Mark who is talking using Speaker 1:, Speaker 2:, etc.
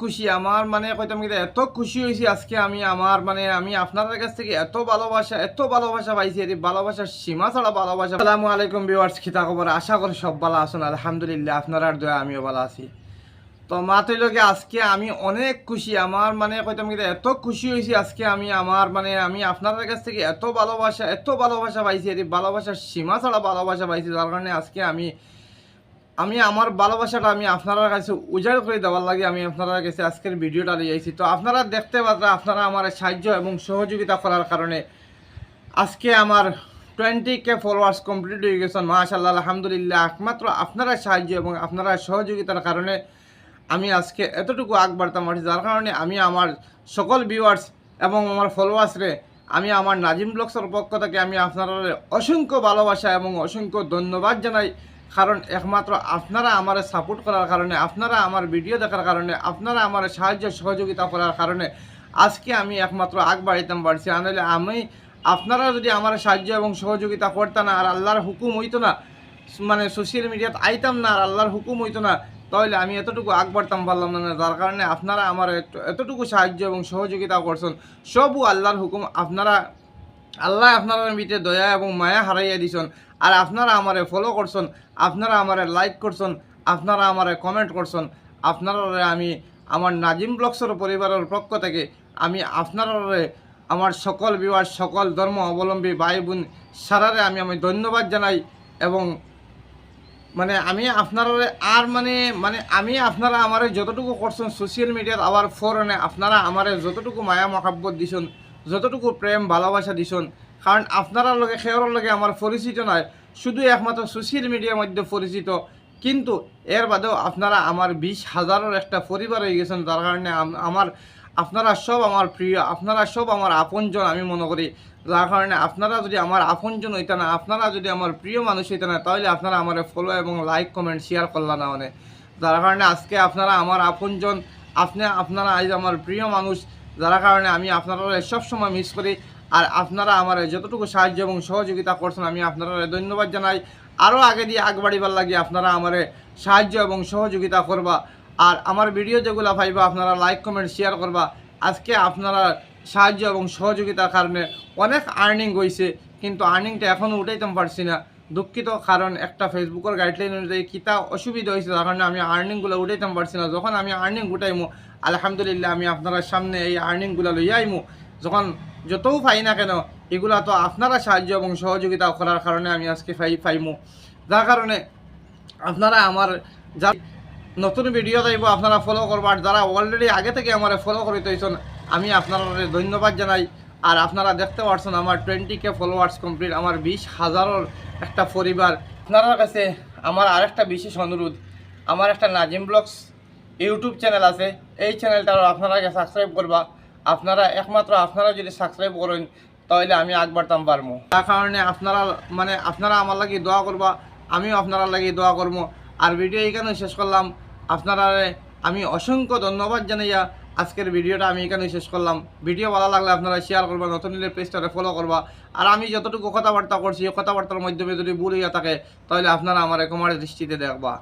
Speaker 1: খুশি। আমার মানে কইতাম কি এত খুশি হয়েছি আজকে আমি, আমার মানে আমি আপনাদের কাছ থেকে এত ভালোবাসা এত ভালোবাসা পাইছি এই ভালোবাসার সীমা ছাড়া ভালোবাসা আসসালামু আলাইকুম ভিউয়ার্স খিতা খবর। আশা করি সব ভালো আছেন। আলহামদুলিল্লাহ, আপনার দয়া, আমিও ভালো আছি। তো মা তৈলকে আজকে আমি অনেক খুশি। আমার মানে কইতাম কি এত খুশি হয়েছি আজকে আমি, আমার মানে আমি আপনাদের কাছ থেকে এত ভালোবাসা এত ভালোবাসা পাইছি এই ভালোবাসার সীমা ছাড়া ভালোবাসা পাইছি। যার কারণে আজকে আমি আমি আমার ভালোবাসাটা আমি আপনার কাছে উজাড় করে দেওয়ার লাগে আমি আপনার কাছে আজকের ভিডিওটা নিয়ে আইছি তো আপনারা দেখতে পাচ্ছেন, আপনারা আমার সাহায্য এবং সহযোগিতা করার কারণে আজকে আমার টোয়েন্টি কে ফলোয়ার্স কমপ্লিট হয়ে গেছেন মাশাল্লাহ আলহামদুলিল্লাহ, একমাত্র আপনারা সাহায্য এবং আপনারা সহযোগিতার কারণে আমি আজকে এতটুকু আগ বাড়তাম যার কারণে আমি আমার সকল ভিউয়ার্স এবং আমার ফলোয়ার্সরে আমি আমার নাজিম ব্লগসের পক্ষ থেকে আমি আপনারা অসংখ্য ভালোবাসা এবং অসংখ্য ধন্যবাদ জানাই। কারণ একমাত্র আপনারা আমার সাপোর্ট করার কারণে, আপনারা আমার ভিডিও দেখার কারণে, আপনারা আমার সাহায্য, সহযোগিতা করার কারণে আজকে আমি একমাত্র আগ বাড়িতাম পারছি আনলে আমি, আপনারা যদি আমার সাহায্য এবং সহযোগিতা করতেন না আর আল্লাহর হুকুম হইতো না মানে সোশ্যাল মিডিয়াতে আইতাম না আর আল্লাহর হুকুম হইতো না, তাহলে আমি এতটুকু আগ বাড়তাম পারলাম না। যার কারণে আপনারা আমার এতটুকু সাহায্য এবং সহযোগিতা করছেন সবও আল্লাহর হুকুম আপনারা, আল্লাহ আপনারা ভিতরে দয়া এবং মায়া হারাইয়া দিছেন। আর আপনারা আমারে ফলো করছেন, আপনারা আমারে লাইক করছেন, আপনারা আমারে কমেন্ট করছেন আপনারা আমি আমার নাজিম ব্লগসের পরিবারের পক্ষ থেকে আমি আপনারা আমার সকল বিবাহ সকল ধর্ম অবলম্বী ভাই বোন সারারে আমি আমি ধন্যবাদ জানাই এবং মানে আমি আপনারা আর মানে মানে আমি আপনারা আমারে যতটুকু করছেন সোশ্যাল মিডিয়ার আবার ফোরনে আপনারা আমারে যতটুকু মায়া মহাব্বত দিছেন, যতটুকু প্রেম ভালোবাসা দিছেন কারণ আপনারা লগে সেওর লগে আমার পরিচিত নয়। শুধু একমাত্র সোশ্যাল মিডিয়ার মধ্যে পরিচিত। কিন্তু এর বাদেও আপনারা আমার বিশ হাজারের একটা পরিবার হয়ে গেছেন তার কারণে আম- আমার, আপনারা সব আমার প্রিয়, আপনারা সব আমার আপনজন, আমি মনে করি। যার কারণে আপনারা যদি আমার আপনজন হইতে না, আপনারা যদি আমার প্রিয় মানুষ হইতে না, তাহলে আপনারা আমার ফলো এবং লাইক কমেন্ট শেয়ার করলা না মানে। যার কারণে আজকে আপনারা আমার আপনজন, আপনি, আপনারা আজ আমার প্রিয় মানুষ যার কারণে আমি আপনারা সবসময় মিস করি। আর আপনারা আমার যতটুকু সাহায্য এবং সহযোগিতা করছেন, আমি আপনারা ধন্যবাদ জানাই। আরও আগে দিয়ে আগ বাড়িবার লাগে আপনারা আমার সাহায্য এবং সহযোগিতা করবা। আর আমার ভিডিও যেগুলো পাইবা, আপনারা লাইক কমেন্ট শেয়ার করবা। আজকে আপনারা সাহায্য এবং সহযোগিতার কারণে অনেক আর্নিং হয়েছে কিন্তু আর্নিংটা এখনও উঠাইতে পারছি না। দুঃখিত, কারণ একটা ফেসবুকের গাইডলাইন অনুযায়ী কিতা অসুবিধা হয়েছে তার কারণে আমি আর্নিংগুলো উঠাইতে পারছি না। যখন আমি আর্নিং উঠাইমু আলহামদুলিল্লাহ আমি আপনার সামনে এই আর্নিংগুলো লইয়া আইমু। যখন যতও পাই না কেন এগুলা তো আপনারা সাহায্য এবং সহযোগিতা করার কারণে আমি আজকে পাই পাইমু। যার কারণে আপনারা আমার যা নতুন ভিডিও চাইব আপনারা ফলো করবার যারা অলরেডি আগে থেকে আমার ফলো করে তৈছেন আমি আপনারা ধন্যবাদ জানাই। আর আপনারা দেখতে পাচ্ছেন আমার টোয়েন্টি কে ফলোয়ার্স কমপ্লিট আমার বিশ হাজারের একটা পরিবার। আপনার কাছে আমার আরেকটা বিশেষ অনুরোধ। আমার একটা নাজিম ব্লগস ইউটিউব চ্যানেল আছে। এই চ্যানেলটাও আপনারা সাবস্ক্রাইব করবা। আপনারা একমাত্র আপনারা যদি সাবস্ক্রাইব করেন, তাহলে আমি আগ বাড়তাম পারব তার কারণে আপনারা মানে আপনারা আমার লাগি দোয়া করবা, আমিও আপনারা লাগি দোয়া করব। আর ভিডিও এইখানে শেষ করলাম। আপনারা, আমি অসংখ্য ধন্যবাদ জানাইয়া আজকের ভিডিওটা আমি এখানে শেষ করলাম। ভিডিও ভালো লাগলে আপনারা শেয়ার করবা, নতুন নিলে পেজটারে ফলো করবা। আর আমি যতটুকু কথাবার্তা করছি কথাবার্তার মাধ্যমে যদি ভুল হইয়া থাকে, তাহলে আপনারা আমার একমারে দৃষ্টিতে দেখবা।